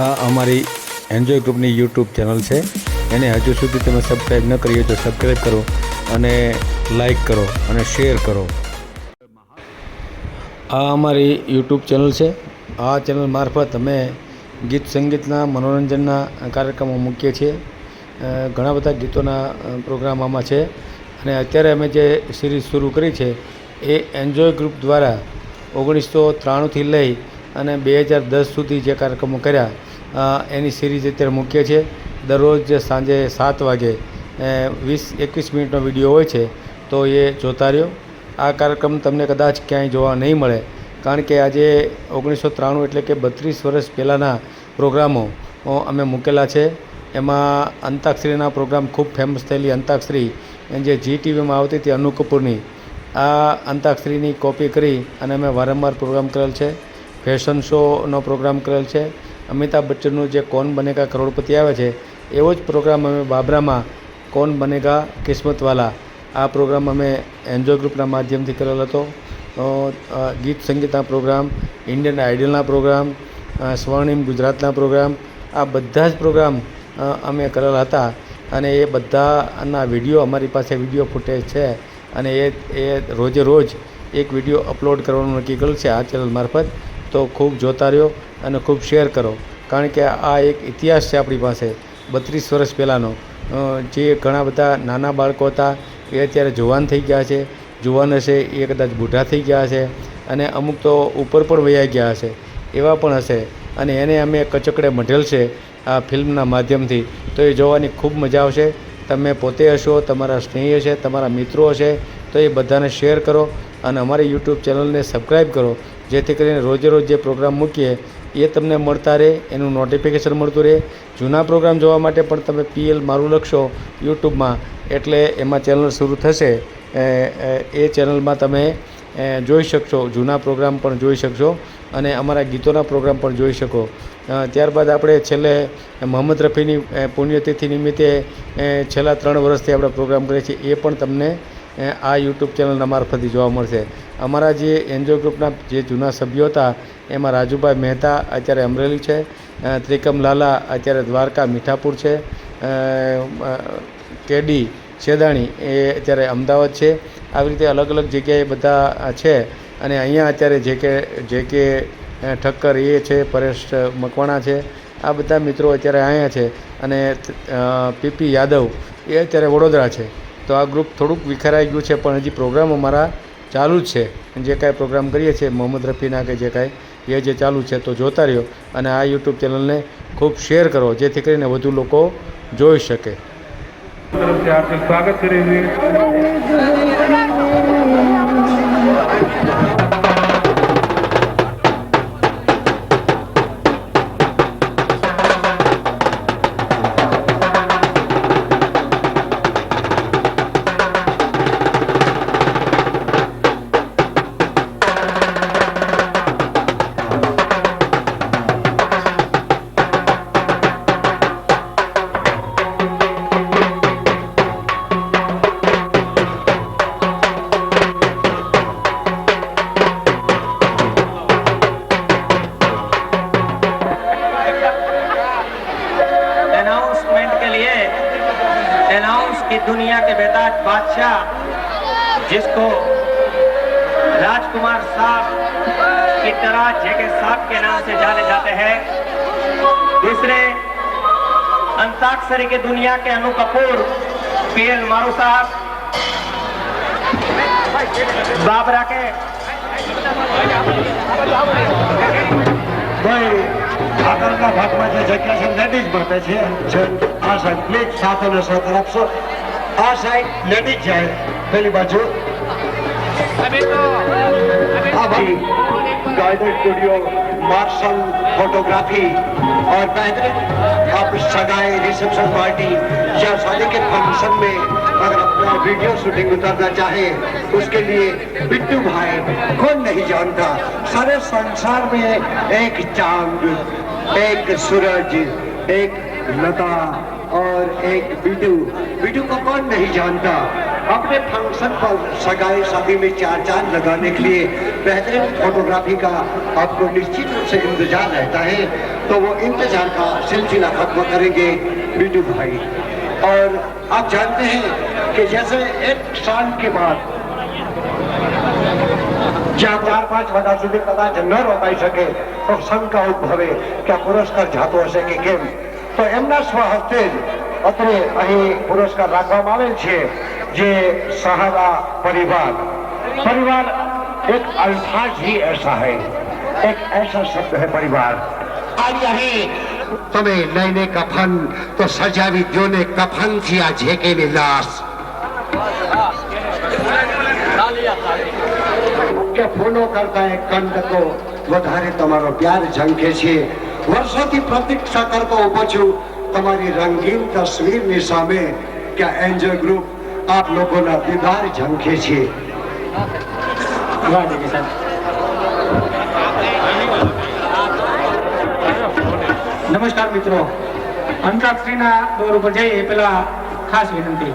આ અમારી એન્જોય ગ્રુપની યુટ્યુબ ચેનલ છે. એને હજુ સુધી તમે સબસ્ક્રાઈબ ન કરી તો સબસ્ક્રાઈબ કરો અને લાઈક કરો અને શેર કરો. આ અમારી યુટ્યુબ ચેનલ છે. આ ચેનલ મારફત અમે ગીત સંગીતના મનોરંજનના કાર્યક્રમો મૂકીએ છીએ. ઘણા બધા ગીતોના પ્રોગ્રામ આમાં છે. અને અત્યારે અમે જે સિરીઝ શરૂ કરી છે એ એન્જોય ગ્રુપ દ્વારા ઓગણીસો ત્રાણુંથી લઈ અને બે હજાર દસ સુધી જે કાર્યક્રમો કર્યા એની સિરીઝ અત્યારે મૂકીએ છીએ. દરરોજ સાંજે સાત વાગે વીસ, એકવીસ મિનિટનો વીડિયો હોય છે, તો એ જોતા રહ્યો. આ કાર્યક્રમ તમને કદાચ ક્યાંય જોવા નહીં મળે, કારણ કે આજે ઓગણીસો ત્રાણું એટલે કે બત્રીસ વર્ષ પહેલાંના પ્રોગ્રામો અમે મૂકેલા છે. એમાં અંતાક્ષરીના પ્રોગ્રામ ખૂબ ફેમસ થયેલી અંતાક્ષરી જે જી ટીવીમાં આવતી હતી અનુ કપૂરની, આ અંતાક્ષરીની કોપી કરી અને અમે વારંવાર પ્રોગ્રામ કરેલ છે. ફેશન શોનો પ્રોગ્રામ કરેલ છે. અમિતાભ બચ્ચનનું જે કોન બનેગા કરોડપતિ આવે છે, એવો જ પ્રોગ્રામ અમે બાબરામાં કોન બનેગા કિસ્મતવાલા. આ પ્રોગ્રામ અમે એન્જોય ગ્રુપના માધ્યમથી કરેલ હતો. ગીત સંગીતના પ્રોગ્રામ, ઇન્ડિયન આઇડલના પ્રોગ્રામ સ્વર્ણિમ ગુજરાતના પ્રોગ્રામ, આ બધા જ પ્રોગ્રામ અમે કરેલા હતા. અને એ બધાના વીડિયો અમારી પાસે વીડિયો ફૂટેજ છે. અને એ એ રોજે રોજ એક વીડિયો અપલોડ કરવાનું નક્કી કરેલ છે આ ચેનલ મારફત. તો ખૂબ જોતા રહ્યો અને ખૂબ શેર કરો. કારણ કે આ એક ઇતિહાસ છે આપણી પાસે. બત્રીસ વર્ષ પહેલાંનો. જે ઘણા બધા નાના બાળકો હતા એ અત્યારે જુવાન થઈ ગયા છે. જુવાન હશે એ કદાચ બુઢા થઈ ગયા હશે અને અમુક તો ઉપર પણ વયા ગયા હશે. એવા પણ હશે. અને એને અમે કચકડે મઢેલ છે આ ફિલ્મના માધ્યમથી. તો એ જોવાની ખૂબ મજા આવશે. તમે પોતે હશો, તમારા સ્નેહી હશે, તમારા મિત્રો હશે, તો એ બધાને શેર કરો અને અમારી યુટ્યુબ ચેનલને સબસ્ક્રાઈબ કરો. જેથી કરીને રોજે રોજ જે પ્રોગ્રામ મૂકીએ, એ તમને મળતા રહે, એનું નોટિફિકેશન મળતું રહે. જૂના પ્રોગ્રામ જોવા માટે પણ તમે પીએલ મારું લખશો યુટ્યુબમાં, એટલે એમાં ચેનલ શરૂ થશે. એ ચેનલમાં તમે જોઈ શકશો, જૂના પ્રોગ્રામ પણ જોઈ શકશો અને અમારા ગીતોના પ્રોગ્રામ પણ જોઈ શકો. ત્યારબાદ આપણે છેલ્લે મોહમ્મદ રફીની પુણ્યતિથિ નિમિત્તે છેલ્લા ત્રણ વર્ષથી આપણે પ્રોગ્રામ કરીએ છીએ, એ પણ તમને આ યુટ્યુબ ચેનલના મારફતે જોવા મળશે. અમારા જે એનજીઓ ગ્રુપના જે જૂના સભ્યો હતા, એમાં રાજુભાઈ મહેતા અત્યારે અમરેલી છે ત્રિકમ લાલા અત્યારે દ્વારકા મીઠાપુર છે કેડી છેદાણી એ અત્યારે અમદાવાદ છે. આવી રીતે અલગ અલગ જગ્યાએ બધા છે અને અહીંયા અત્યારે જે કે જે કે ઠક્કર એ છે, પરેશ મકવાણા છે, આ બધા મિત્રો અત્યારે અહીંયા છે અને પીપી યાદવ એ અત્યારે વડોદરા છે. તો આ ગ્રુપ થોડુંક વિખરાઈ ગયું છે, પણ હજી પ્રોગ્રામ અમારા ચાલુ જ છે. જે કાંઈ પ્રોગ્રામ કરીએ છીએ, મોહમ્મદ રફીના કે જે કાંઈ, એ જે ચાલુ છે તો જોતા રહ્યો અને આ યુટ્યુબ ચેનલને ખૂબ શેર કરો, જેથી કરીને વધુ લોકો જોઈ શકે. સ્વાગત કરીએ سے جانے جاتے ہیں۔ دوسرے انتاکسری کے دنیا کے انو کپور پیل مارو صاحب۔ بابرا کے ભાઈ આગળના ભાગમાં જે જગ્યા છે લેડીઝ માટે છે આ સાઈડ પ્લીઝ સાથ અને સહકાર આપશો આ સાઈડ લેડીઝ જાય પેલી બાજુ اسٹوڈیو مارشل فوٹوگرافی اور بہترین آپ سگائے ریسپشن پارٹی یا شادی کے فنکشن میں اگر اپنا ویڈیو شوٹنگ اترنا چاہے اس کے لیے بٹو بھائی کون نہیں جانتا سارے سنسار میں ایک چاند ایک سورج ایک لتا اور ایک بیٹو۔ بیٹو کو کون نہیں جانتا؟ اپنے فنکشن پر سگائے شادی میں چار چاند لگانے کے لیے بہترین فوٹوگرافی کا آپ کو نشچت روپ سے انتظار رہتا ہے۔ تو وہ انتظار کا سلسلہ ختم کریں گے بیٹو بھائی۔ اور آپ جانتے ہیں کہ جیسے ایک سال کے بعد چار ચાર પાંચ વાગ્યા સુધી કદાચ ન રોકાઈ શકે તો શંકા ઉદ્ભવે કે પુરસ્કાર જાતો હશે કે કેમ તો એમના સ્વહસ્તે જ અત્રે અહીં પુરસ્કાર રાખવામાં આવેલ છે જે સહારા પરિવાર परिवार एक अल्फाज ही ऐसा है एक ऐसा शब्द है परिवार आज અહીં તમે લઈને કફન તો સજાવી દો ને કફન થી આ ઝેકેની લાશ કે ફૂલો કરતા એક કંટકો વધારે તમારો પ્યાર ઝંખે છે વર્ષોથી પ્રતીક્ષા કરતો ઊભો છું. તમારી રંગીન તસવીરની સામે કે એન્જોય ગ્રુપ આપ લોકોના દીદાર ઝંખે છે. નમસ્કાર મિત્રો. અંતાક્ષરીના દોર ઉપર જઈએ પેલા ખાસ વિનંતી.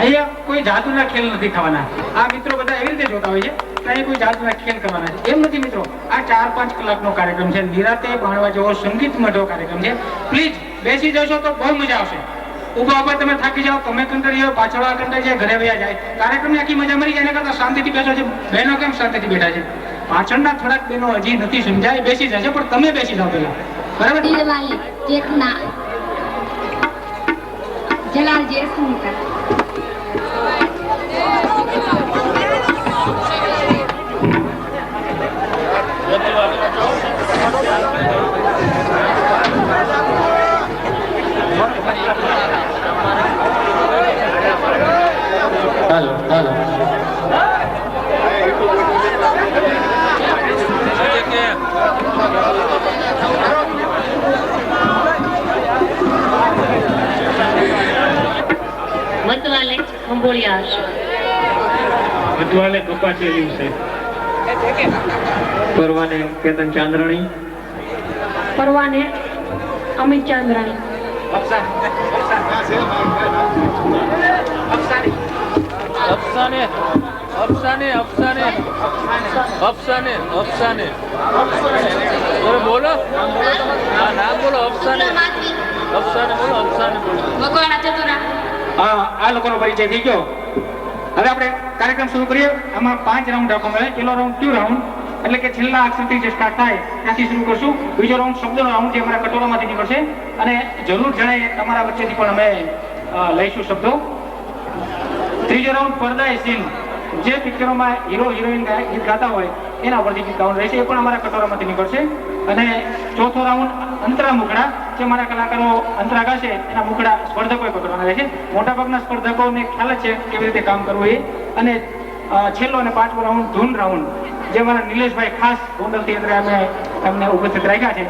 અહીંયા કોઈ જાદુના ખેલ નથી થવાના. આ મિત્રો બધા એવી રીતે જોતા હોય છે? કે અહીં કોઈ જાદુના ખેલ કરવાના છે એમ નથી મિત્રો, આ ચાર પાંચ કલાકનો કાર્યક્રમ છે. નિરાતે ભણવા જેવો, સંગીત મઢો કાર્યક્રમ છે. પ્લીઝ બેસી જશો તો બહુ મજા આવશે. ઊભા ઊભા તમે થાકી જાઓ, તમે કંટાળી જાઓ, પાછળ આ કંટાળી જાય, ઘરે વયા જાય. કાર્યક્રમની આખી મજા મરી જાય, એના કરતા શાંતિથી બેસો છે. બહેનો કેમ શાંતિથી બેઠા છે? પાછળના થોડાક બહેનો હજી નથી સમજાય, બેસી જશે, પણ તમે બેસી જાઓ પેલા બરાબર? જલાલ જયશંકર હાલો હાલો મતવાલે ખંભોળિયા હશે મધવાલે દિવસે પરવાને કેતન ચાંદ્રણી. પરવાને અમિત ચાંદ્રાણી. અફસાને અફસાને અફસાને અફસાને અફસાને. બોલો હા ના બોલો અફસાને. અફસાને બોલો અફસાને બોલો. હા આ લોકોનો પરિચય થઈ ગયો. હવે આપણે કાર્યક્રમ શરૂ કરીએ. આમાં પાંચ રાઉન્ડ રાખવામાં આવે કિલો રાઉન્ડ ક્યુ રાઉન્ડ એટલે કે છેલ્લા અક્ષરથી જે સ્ટાર્ટ થાય, ત્યાંથી શરૂ કરશું. બીજો રાઉન્ડ શબ્દનો રાઉન્ડ જે અમારા કટોરામાંથી નીકળશે. અને જરૂર જણાય તમારા વચ્ચેથી પણ અમે લઈશું શબ્દો. ત્રીજો રાઉન્ડ પડદા સીન જે પિક્ચરોમાં હીરો હિરોઈન ગીત ગાતા હોય, એના પરથી ગીત ગાવાનું રહેશે. એ પણ અમારા કટોરામાંથી નીકળશે. અને ચોથો રાઉન્ડ અંતરા મુખડા જે મારા કલાકારો અંતરા ગાશે, એના મુખડા સ્પર્ધકોએ પકડવાના રહેશે. મોટાભાગના સ્પર્ધકોને ખ્યાલ જ છે કેવી રીતે કામ કરવું એ. અને છેલ્લો અને પાંચમો રાઉન્ડ ધૂન રાઉન્ડ જે મારા નિલેશભાઈ ખાસ ગોંડલથી અંદર અમે તમને ઉપસ્થિત રાખ્યા છે.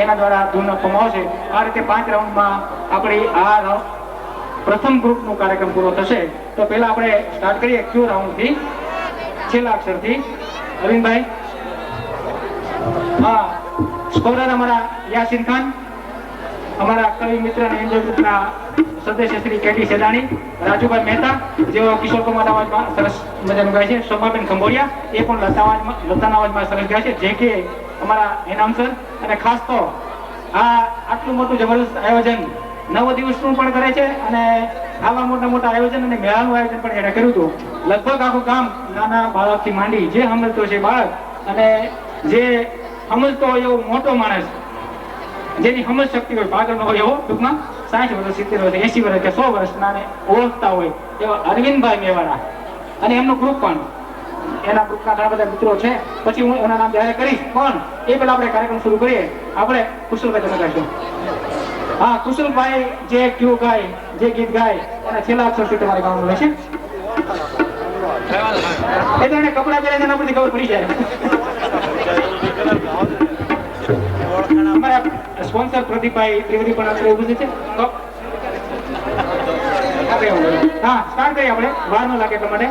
એના દ્વારા ધૂન આપવામાં આવશે આ રીતે પાંચ રાઉન્ડમાં આપણી આ પ્રથમ ગ્રુપનો કાર્યક્રમ પૂરો થશે. તો પહેલા આપણે સ્ટાર્ટ કરીએ ક્યુ રાઉન્ડથી છેલ્લા અક્ષરથી. અરવિંદભાઈ. હા. સ્કોરર અમારા યાસીન ખાન. અમારા કવિ મિત્ર અને સદસ્ય શ્રી કેટી સેદાણી, રાજુભાઈ મહેતા, જેઓ કિશોર કુમાર અવાજમાં સરસ મજાનું ગાય છે, શોભાબેન ખંભોડિયા એ પણ લતા લતાના અવાજમાં સરસ ગાય છે, જે કે અમારા એનાઉન્સર અને ખાસ તો આ આટલું મોટું જબરદસ્ત આયોજન નવ દિવસનું પણ કરે છે અને આવા મોટા મોટા આયોજન અને મેળાનું આયોજન પણ એણે કર્યું હતું. લગભગ આખું કામ નાના બાળકથી માંડી જે સમજતો છે બાળક અને જે સમજતો એવો મોટો માણસ જેની સમજ શક્તિ હોય પાગલ ન હોય એવો ટૂંકમાં સાઠ વર્ષ સિત્તેર વર્ષ એસી વર્ષ કે સો વર્ષના ને ઓળખતા હોય એવા અરવિંદભાઈ મેવાડા. અને એમનું ગ્રુપ પણ. એના ગ્રુપના ઘણા બધા મિત્રો છે. પછી હું એના નામ જાહેર કરીશ. પણ એ પહેલા આપણે કાર્યક્રમ શરૂ કરીએ. આપણે કુશલભાઈ તમે કહીશું હા કુશલભાઈ જે ક્યુ ગાય જે ગીત ગાય એના છેલ્લા અક્ષરથી તમારે ગાવાનું રહેશે એ તો એને કપડા પહેરે છે એના પરથી ખબર પડી જાય. અમારા સ્પોન્સર પ્રદીપભાઈ ત્રિવેદી પણ આપણે ઉભું છે. તો હા સ્ટાર્ટ કરીએ આપણે. વાર ન લાગે એટલા માટે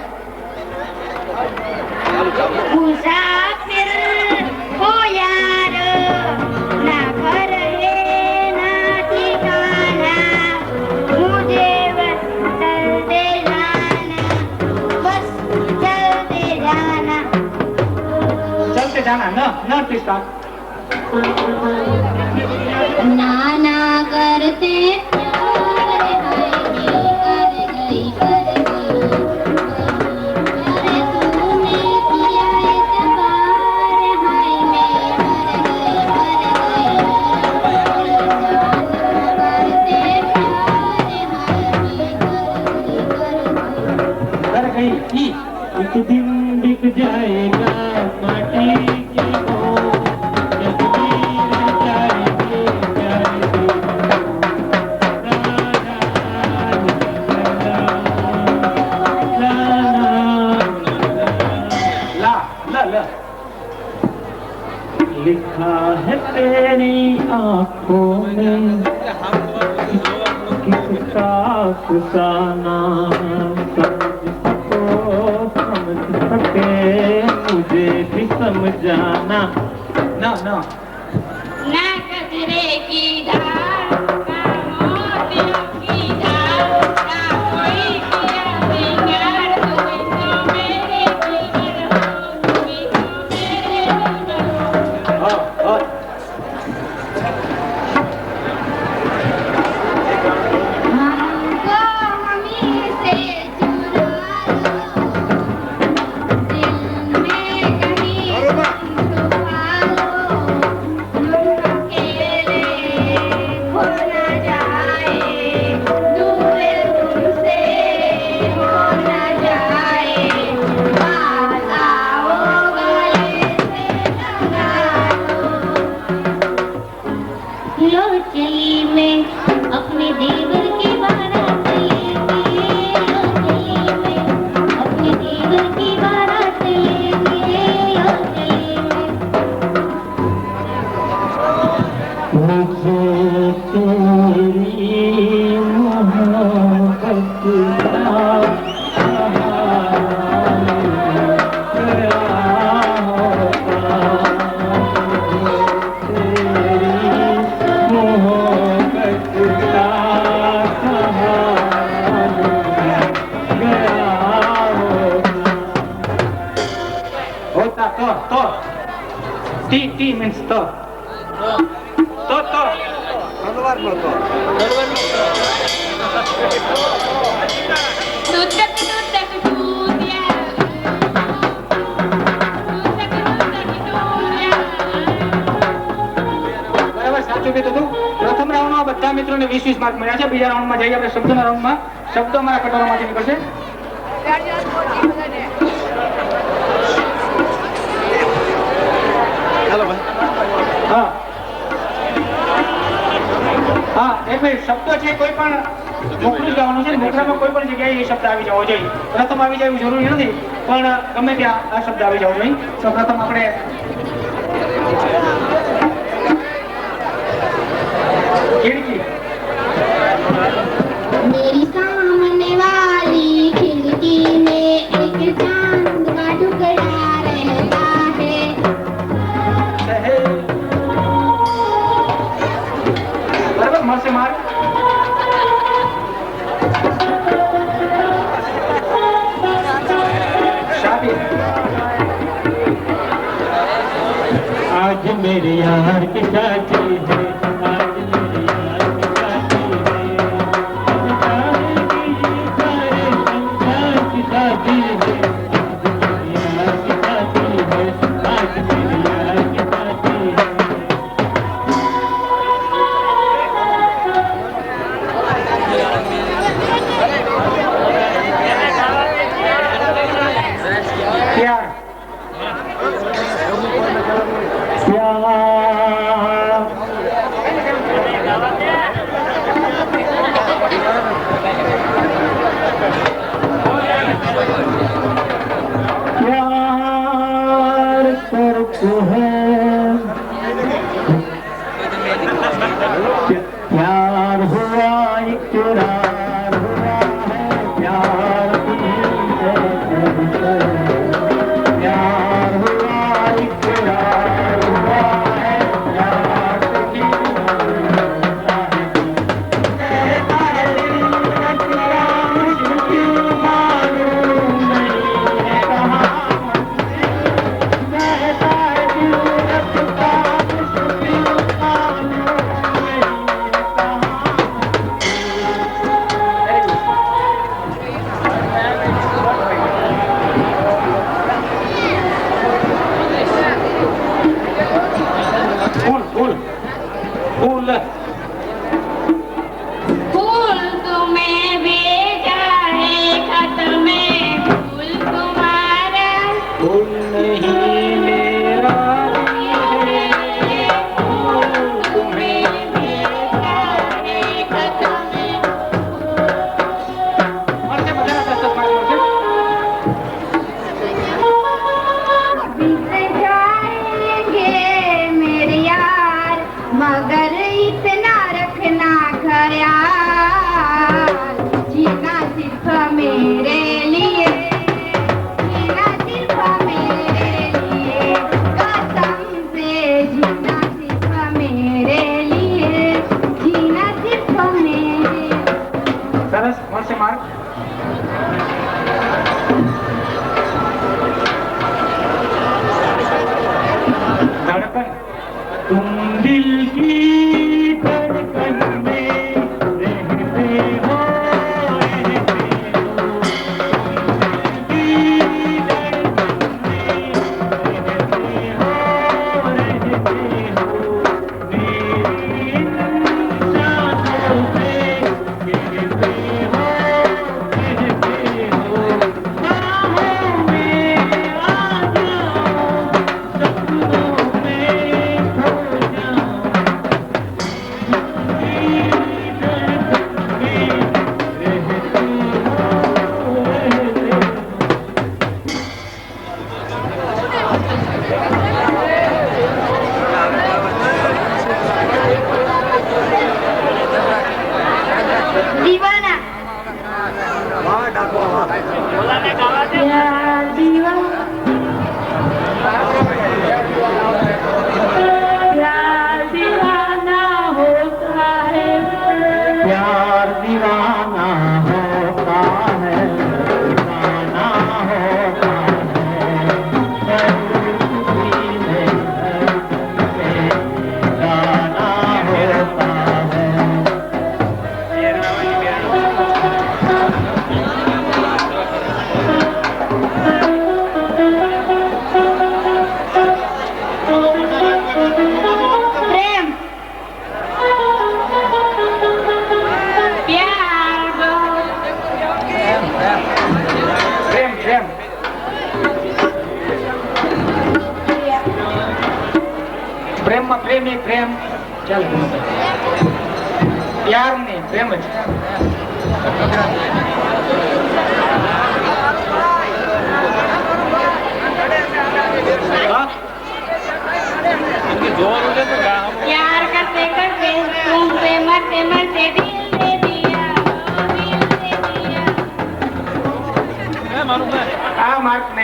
જાના. ન ના ઘર जाना Bik jaega, બધા મિત્રોને વીસ વીસ માર્ક મળ્યા છે. બીજા રાઉન્ડમાં જઈએ આપણે શબ્દના રાઉન્ડમાં શબ્દો અમારા કટોરામાંથી નીકળશે. હા. હા એક ભાઈ શબ્દો છે કોઈ પણ મોકલું જવાનું છે. મોકલામાં કોઈ પણ જગ્યાએ શબ્દ આવી જવો જોઈએ. પ્રથમ આવી જાય જરૂરી નથી. પણ ગમે ત્યાં આ શબ્દ આવી જવો જોઈએ. તો પ્રથમ આપણે બરાબર? મળશે માર્ગ आज मेरे यार की शादी है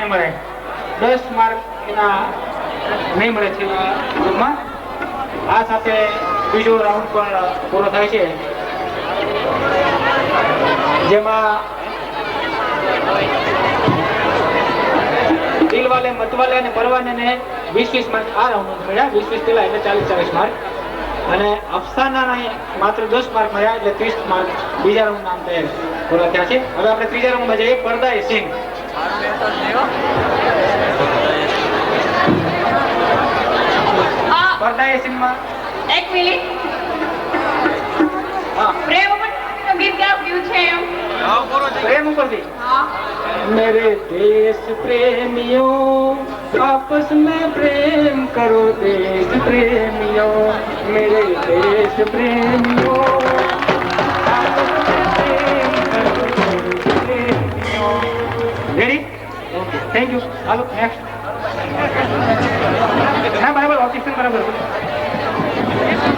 નહીં મળે દસ માર્ક એના નહીં મળે છે આ સાથે બીજો રાઉન્ડ પણ પૂરો થાય છે. જેમાં દિલવાલે, મતવાલે અને પરવાને ને વીસ વીસ માર્ક આ રાઉન્ડ મળ્યા. વીસ વીસ પેલા એટલે ચાલીસ ચાલીસ માર્ક. અને અફસાના માત્ર દસ માર્ક મળ્યા એટલે ત્રીસ માર્ક બીજા રાઉન્ડ નામ તૈયાર પૂરા થયા છે. હવે આપણે ત્રીજા રાઉન્ડમાં જઈએ. પરદાય સિંહ میرے دیش پریمیوں آپس میں پریم کرو دیش پریمیوں میرے دیش پریمیوں ready okay thank you hello next હા બરાબર ઓબ્જેક્શન બરાબર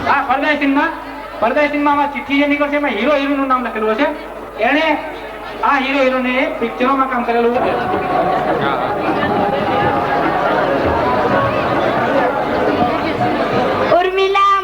હા પરદાય સિંહમાં પરદાય સિંહમાં ચિઠ્ઠી જે નીકળશે એમાં હીરો હિરોઈનનું નામ લખેલું હશે એણે આ હીરો હિરોને પિક્ચરોમાં કામ કરેલું હતું ઉર્મિલા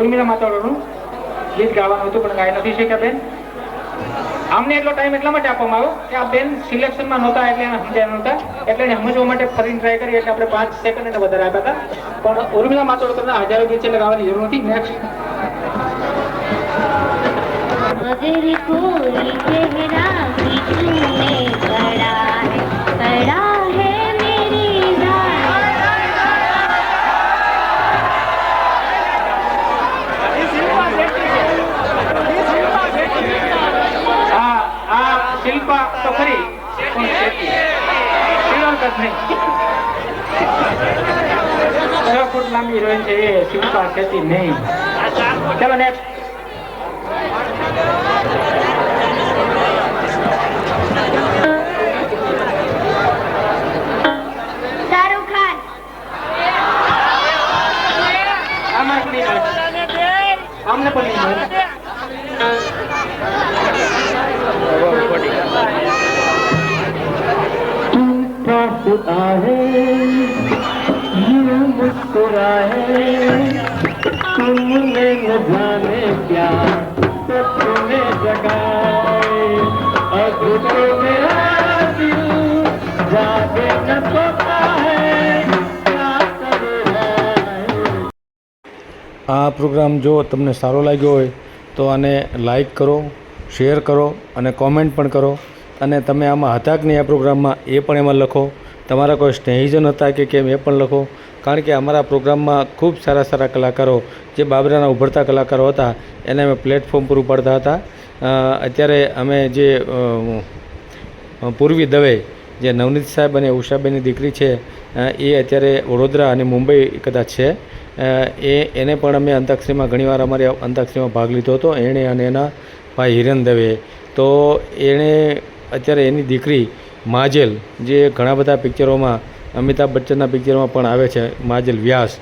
ઉર્મિલા માતાઓનું ગીત ગાવાનું હતું, પણ ગાઈ નથી શક્યા બેન. અમને એટલો ટાઈમ એટલા માટે આપવામાં આવ્યો કે આ બેન સિલેક્શનમાં નહોતા, એટલે એને સમજ્યા નહોતા. એટલે એને સમજવા માટે ફરીને ટ્રાય કરી, એટલે આપણે પાંચ સેકન્ડ એને વધારે આપ્યા હતા. પણ ઉર્મિલા માતોડકરના હજારો ગીત છે, એટલે ગાવાની જરૂર નથી. નેક્સ્ટ એ શિલ્પા શેટ્ટી નહીં પ્રોગ્રામ જો તમને સારો લાગ્યો હોય તો આને લાઈક કરો, શેર કરો અને કોમેન્ટ પણ કરો. અને તમે આમાં હતા કે નહીં આ પ્રોગ્રામમાં એ પણ એમાં લખો. તમારા કોઈ સ્નેહીજન હતા કે કેમ એ પણ લખો. કારણ કે અમારા પ્રોગ્રામમાં ખૂબ સારા સારા કલાકારો, જે બાબરાના ઉભરતા કલાકારો હતા, એને અમે પ્લેટફોર્મ પૂરું પાડતા હતા. અત્યારે અમે જે પૂર્વી દવે, જે નવનીત સાહેબ અને ઉષાબેનની દીકરી છે એ અત્યારે વડોદરા અને મુંબઈ કદાચ છે. એ, એને પણ અમે અંતાક્ષરીમાં, ઘણીવાર અમારી અંતાક્ષરીમાં ભાગ લીધો હતો. એણે અને એના ભાઈ હિરન દવે. તો એણે અત્યારે એની દીકરી માજેલ, જે ઘણા બધા પિક્ચરોમાં, અમિતાભ બચ્ચનના પિક્ચરમાં પણ આવે છે, માજેલ વ્યાસ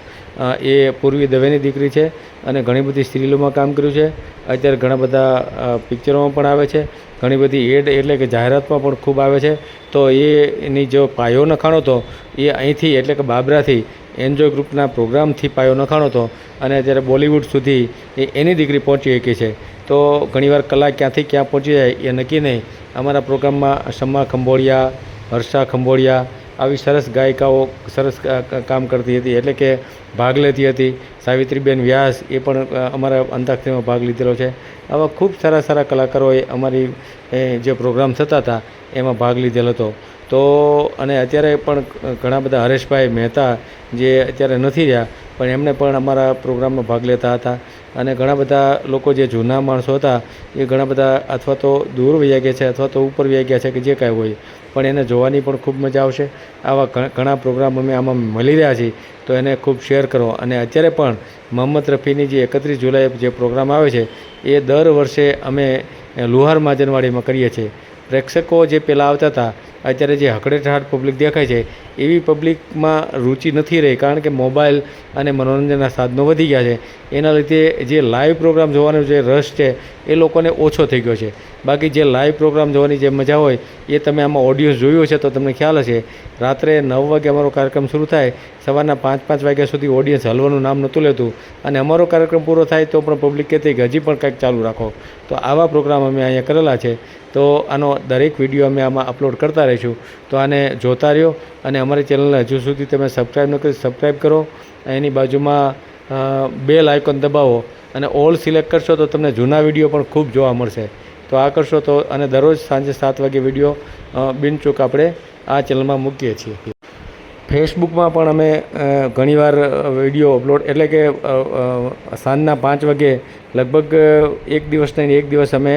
એ પૂર્વી દવેની દીકરી છે અને ઘણી બધી સિરિયલોમાં કામ કર્યું છે. અત્યારે ઘણા બધા પિક્ચરોમાં પણ આવે છે. ઘણી બધી એડ એટલે કે જાહેરાતમાં પણ ખૂબ આવે છે. તો એની જો પાયો નખાણો હતો એ અહીંથી એટલે કે બાબરાથી એન્જોય ગ્રુપના પ્રોગ્રામથી પાયો નખાણો હતો અને અત્યારે બોલિવૂડ સુધી એ એની દીકરી પહોંચી શકી છે. તો ઘણીવાર કલા ક્યાંથી ક્યાં પહોંચી જાય એ નક્કી નહીં. અમારા પ્રોગ્રામમાં શમ્મા ખંભોળિયા, હર્ષા ખંભોળિયા આવી સરસ ગાયિકાઓ સરસ કામ કરતી હતી. એટલે કે ભાગ લેતી હતી. સાવિત્રીબેન વ્યાસ એ પણ અમારા અંતાક્ષરીમાં ભાગ લીધેલો છે. આવા ખૂબ સારા સારા કલાકારોએ અમારી જે પ્રોગ્રામ થતા હતા, એમાં ભાગ લીધેલો હતો. તો અને અત્યારે પણ ઘણા બધા હરેશભાઈ મહેતા જે અત્યારે નથી રહ્યા, પણ એમને પણ અમારા પ્રોગ્રામમાં ભાગ લેતા હતા. અને ઘણા બધા લોકો જે જૂના માણસો હતા, એ ઘણા બધા અથવા તો દૂર વહી ગયા છે અથવા તો ઉપર વહી ગયા છે કે જે કાંઈ હોય. પણ એને જોવાની પણ ખૂબ મજા આવશે. આવા ઘણા પ્રોગ્રામ અમે આમાં મળી રહ્યા છીએ, તો એને ખૂબ શેર કરો. અને અત્યારે પણ મોહમ્મદ રફીની જે એકત્રીસ જુલાઈ જે પ્રોગ્રામ આવે છે, એ દર વર્ષે અમે લુહાર માજનવાડીમાં કરીએ છીએ. પ્રેક્ષકો જે પહેલાં આવતા હતા અત્યારે જે હકડેઠાટ પબ્લિક દેખાય છે, એવી પબ્લિકમાં રુચિ નથી રહી, કારણ કે મોબાઈલ અને મનોરંજનના સાધનો વધી ગયા છે. એના લીધે જે લાઈવ પ્રોગ્રામ જોવાનો જે રસ છે, એ લોકોને ઓછો થઈ ગયો છે. બાકી જે લાઈવ પ્રોગ્રામ જોવાની જે મજા હોય, એ તમે આમાં ઓડિયન્સ જોયું છે તો તમને ખ્યાલ હશે. રાત્રે નવ વાગે અમારો કાર્યક્રમ શરૂ થાય, સવારના પાંચ પાંચ વાગ્યા સુધી ઓડિયન્સ હલવાનું નામ નહોતું લેતું. અને અમારો કાર્યક્રમ પૂરો થાય તો પણ પબ્લિક કહેતી કે હજી પણ કંઈક ચાલુ રાખો. તો આવા પ્રોગ્રામ અમે અહીંયા કરેલા છે. તો આનો દરેક વીડિયો અમે આમાં અપલોડ કરતા રહીશું તો આને જોતા રહ્યો અને અમારી ચેનલને હજુ સુધી તમે સબસ્ક્રાઈબ ન કરી સબસ્ક્રાઈબ કરો. એની બાજુમાં બે આઇકોન દબાવો અને ઓલ સિલેક્ટ કરશો તો તમને જૂના વીડિયો પણ ખૂબ જોવા મળશે. તો આ કરશો તો અને દરરોજ સાંજે સાત વાગે વીડિયો બિનચૂક આપણે આ ચેનલમાં મૂકીએ છીએ. ફેસબુકમાં પણ અમે ઘણીવાર વીડિયો અપલોડ એટલે કે સાંજના પાંચ વાગે લગભગ એક દિવસ નહીં એક દિવસ અમે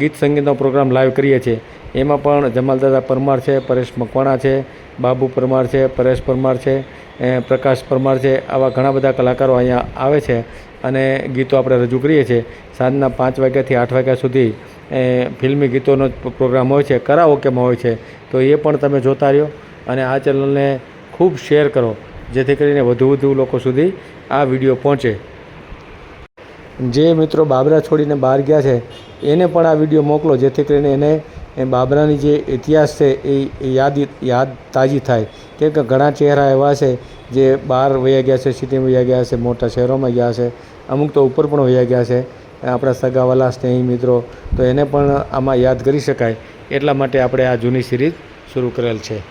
ગીત સંગીતનો પ્રોગ્રામ લાઈવ કરીએ છીએ. એમાં પણ જમાલદાદા પરમાર છે, પરેશ મકવાણા છે, બાબુ પરમાર છે, પરેશ પરમાર છે પ્રકાશ પરમાર છે, આવા ઘણા બધા કલાકારો અહીંયા આવે છે અને ગીતો આપણે રજૂ કરીએ છીએ. સાંજના પાંચ વાગ્યાથી આઠ વાગ્યા સુધી એ ફિલ્મી ગીતોનો પ્રોગ્રામ હોય છે, કરાઓકેમાં હોય છે. તો એ પણ તમે જોતા રહ્યો અને આ ચેનલને ખૂબ શેર કરો, જેથી કરીને વધુ વધુ લોકો સુધી આ વીડિયો પહોંચે. જે મિત્રો બાબરા છોડીને બહાર ગયા છે, એને પણ આ વીડિયો મોકલો, જેથી કરીને એને એ બાબરાની જે ઇતિહાસ છે એ યાદ યાદ તાજી થાય. કેમ કે ઘણા ચહેરા એવા છે જે બહાર વયા ગયા છે, સિટીમાં વયા ગયા છે, મોટા શહેરોમાં ગયા છે, અમુક તો ઉપર પણ વયા ગયા છે, આપણા સગાવાલા, સ્નેહી મિત્રો, તો એને પણ આમાં યાદ કરી શકાય. એટલા માટે આપણે આ જૂની સિરીઝ શરૂ કરેલ છે.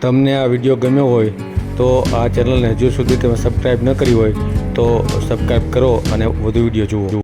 તમને આ વીડિયો ગમ્યો હોય તો આ ચેનલને હજુ સુધી તમે સબસ્ક્રાઈબ ન કરી હોય તો સબસ્ક્રાઈબ કરો અને વધુ વીડિયો જુઓ.